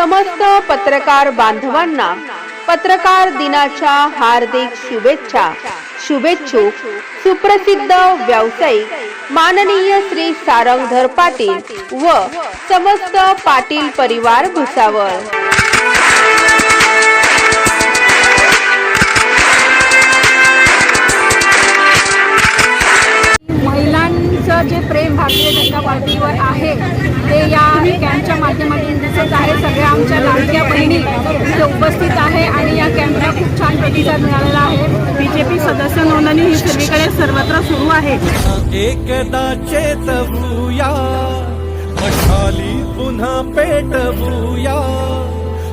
समस्त पत्रकार बांधवांना पत्रकार दिनाच्या हार्दिक शुभेच्छा. शुभेच्छुक सुप्रसिद्ध व्यावसायिक माननीय श्री सारंगधर पाटील व समस्त पाटील परिवार भुसावळ. भारतीय जनता पार्टीवर आहे. ते या कॅम्पच्या माध्यमातून दिसत आहे. सगळ्या आमच्या लाडक्या बहिणी इथे उपस्थित आहे आणि या कॅम्पला खूप छान प्रतिसाद मिळालेला आहे. बी जे पी सदस्य नोंदणी ही सगळीकडे सर्वत्र सुरू आहे. एकदा चेतवूया. मशाली पुन्हा पेटवूया.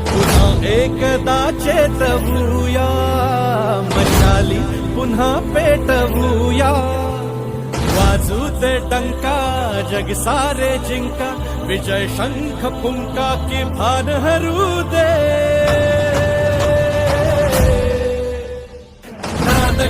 पुन्हा एकदा चेतवूया. मशाली पुन्हा पेटवूया. वाजू दे डंका जग सारे जिंका विजय शंख फुंका की भान हरू दे नाद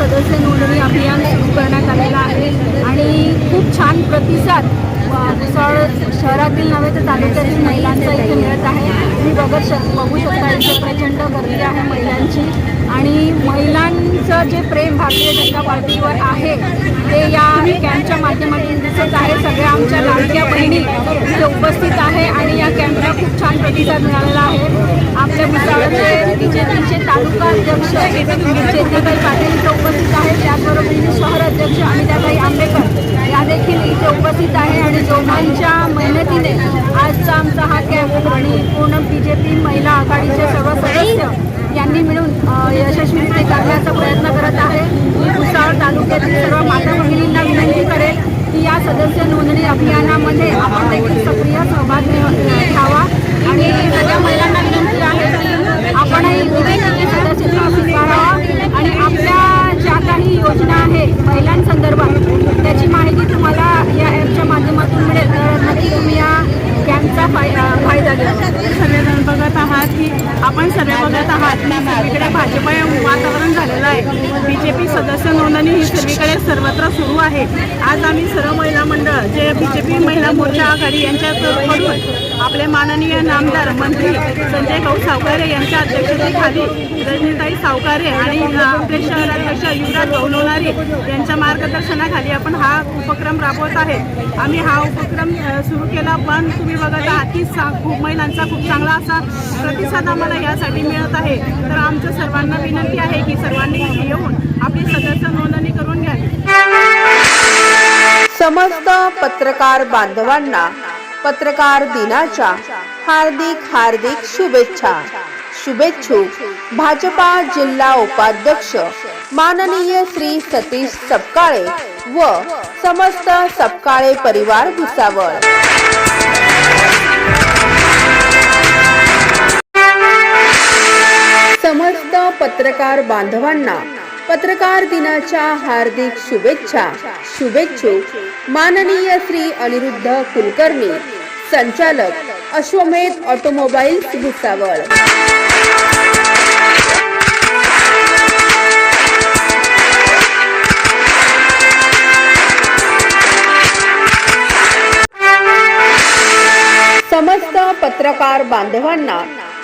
सदस्य नोंदणी अभियान सुरू करण्यात आलेलं आहे. आणि खूप छान प्रतिसाद अ, भुसावळ शहरातील नव्हे तर तालुक्यातील महिलांचा इथे मिळत आहे. तुम्ही बघत शक बघू शकता इथे प्रचंड गर्दी आहे महिलांची. आणि महिलांचं जे प्रेम भारतीय जनता पार्टीवर आहे ते या कॅम्पच्या माध्यमातून दिसत आहे. सगळ्या आमच्या लाडक्या बहिणी इथे उपस्थित आहे आणि या छान प्रतिसाद मिळालेला आहे. आपल्या भुसावळचे बीजेपीचे तालुका अध्यक्ष चेतनभाई पाटील इथे उपस्थित आहेत. त्याचबरोबरीने शहर अध्यक्ष अमिताभाई आंबेकर या देखील इथे उपस्थित आहे आणि दोघांच्या मेहनतीने आजचा आमचा हा कॅम्प आणि पूर्ण बीजेपी महिला आघाडीचे सर्व सदस्य यांनी मिळून यशस्वीरित्या करण्याचा प्रयत्न करत आहे मी भुसावळ तालुक्यातील सर्व माता भगिनींना विनंती करेल की या सदस्य नोंदणी अभियानामध्ये आपण देखील सक्रिय सहभाग घ्या- घ्यावा आणि सगळ्या महिलांना विनंती आहे की आपणही बीजेपीची सदस्यता स्वीकारावा आणि आपल्या ज्या काही योजना आहे महिलांसंदर्भात त्याची माहिती तुम्हाला या ॲपच्या माध्यमातून मिळेल तर नक्की तुम्ही या कॅम्पचा फाय फायदा घ्या सगळेजण बघत आहात की आपण सर्व बघत आहात की सगळीकडे भाजप वातावरण झालेलं आहे. बीजेपी सदस्य नोंदणी ही सगळीकडे सर्वत्र सुरू आहे. आज आम्ही सर्व महिला मंडळ जे महिला मोर्चा आघाडी यांच्याकडून आपले माननीय नामदार मंत्री संजय भाऊ सावकारे यांच्या अध्यक्षतेखाली रजनीताई सावकारे आणि आपले शहराध्यक्ष युवराज भाऊ यांच्या मार्गदर्शनाखाली आपण हा उपक्रम राबवत आहे. आम्ही हा उपक्रम सुरू केला पण तुम्ही बघत आहात की सा खूप महिलांचा खूप चांगला असा प्रतिसाद आम्हाला यासाठी मिळत आहे. तर आमच्या सर्वांना विनंती आहे की सर्वांनी येऊन आपली सदस्य नोंदणी करून घ्यावी. समस्त पत्रकार बांधवांना पत्रकार दिनाच्या हार्दिक हार्दिक शुभेच्छा. शुभेच्छुक भाजपा जिल्हा उपाध्यक्ष माननीय श्री सतीश सपकाळे व समस्त सपकाळे परिवार भुसावळ. समस्त पत्रकार बांधवांना पत्रकार दिनाच्या हार्दिक शुभेच्छा. शुभेच्छुक माननीय श्री अनिरुद्ध कुलकर्णी. संचालक अश्वमेध ऑटोमोबाईल्स भुसावळ. समस्त पत्रकार बांधवांना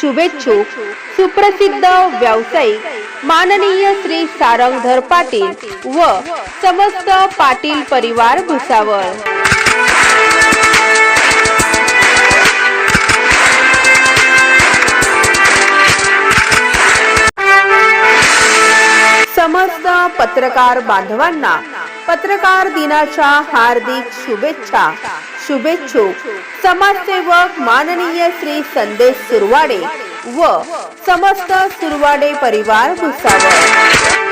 शुभेच्छुक सुप्रसिद्ध व्यावसायिक माननीय श्री सारंगधर पाटील व समस्त पाटील परिवार भुसावळ. समस्त समस्त पत्रकार बांधवांना पत्रकार दिनाच्या हार्दिक शुभेच्छा. शुभेच्छुक समाजसेवक माननीय श्री संदेश सुरवाडे व समस्त सुरवाडे परिवार भुसावळ.